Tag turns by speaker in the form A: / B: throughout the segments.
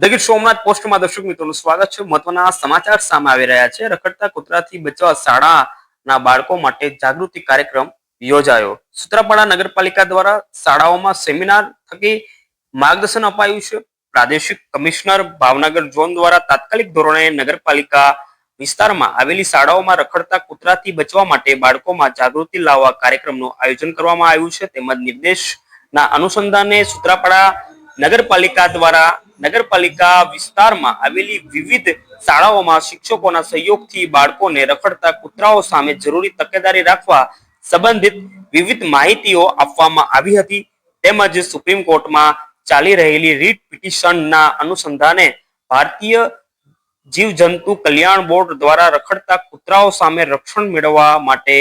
A: The Somnath પોસ્ટમાં દર્શક મિત્રોનું સ્વાગત છે. મહત્વના સમાચાર સામે આવી રહ્યા છે. રખડતા કૂતરાથી બચવા શાળાના બાળકો માટે જાગૃતિ કાર્યક્રમ યોજાયો. સુત્રાપાડા નગરપાલિકા દ્વારા શાળાઓમાં સેમિનાર થકી માર્ગદર્શન અપાયું છે. પ્રાદેશિક કમિશનર ભાવનગર ઝોન દ્વારા તાત્કાલિક ધોરણે નગરપાલિકા વિસ્તારમાં આવેલી શાળાઓમાં રખડતા કૂતરાથી બચવા માટે બાળકોમાં જાગૃતિ લાવવા કાર્યક્રમનું આયોજન કરવામાં આવ્યું છે. તેમજ નિર્દેશના અનુસંધાને સુત્રાપાડા નગરપાલિકા દ્વારા નગરપાલિકા વિસ્તારમાં આવેલી વિવિધ શાળાઓમાં શિક્ષકોના સહયોગથી બાળકોને રખડતા કૂતરાઓ સામે જરૂરી તકેદારી રાખવા સંબંધિત વિવિધ માહિતીઓ આપવામાં આવી હતી. તેમજ સુપ્રીમ કોર્ટમાં ચાલી રહેલી રીટ પિટિશનના અનુસંધાને ભારતીય જીવજંતુ કલ્યાણ બોર્ડ દ્વારા રખડતા કૂતરાઓ સામે રક્ષણ મેળવવા માટે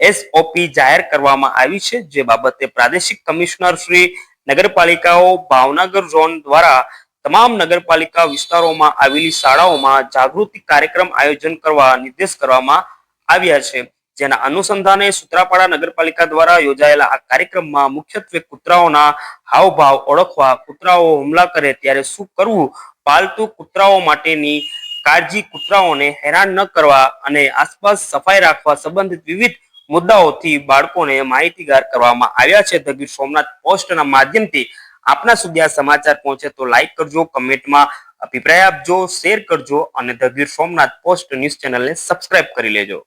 A: એસઓપી જાહેર કરવામાં આવી છે. જે બાબતે પ્રાદેશિક કમિશનર શ્રી નગરપાલિકાઓ ભાવનગર ઝોન દ્વારા તમામ નગરપાલિકા વિસ્તારોમાં આવેલી શાળાઓમાં જાગૃતિ કાર્યક્રમ આયોજન કરવા નિર્દેશ કરવામાં આવ્યા છે. જેના અનુસંધાને સુત્રાપાડા નગરપાલિકા દ્વારા યોજાયેલા આ કાર્યક્રમમાં મુખ્યત્વે કૂતરાઓના હાવભાવ ઓળખવા, કૂતરાઓ હુમલા કરે ત્યારે શું કરવું? પાલતુ કૂતરાઓ માટેની કાળજી કૂતરાઓને હેરાન ન કરવા અને આસપાસ સફાઈ રાખવા સંબંધિત વિવિધ મુદ્દાઓથી બાળકોને માહિતીગાર કરવામાં આવ્યા છે. ધ સોમનાથ પોસ્ટના માધ્યમથી આપના સુધી આ સમાચાર પહોંચે તો લાઈક કરજો કમેન્ટમાં અભિપ્રાય આપજો શેર કરજો અને ધ સોમનાથ પોસ્ટ ન્યૂઝ ચેનલને સબસ્ક્રાઇબ કરી લેજો.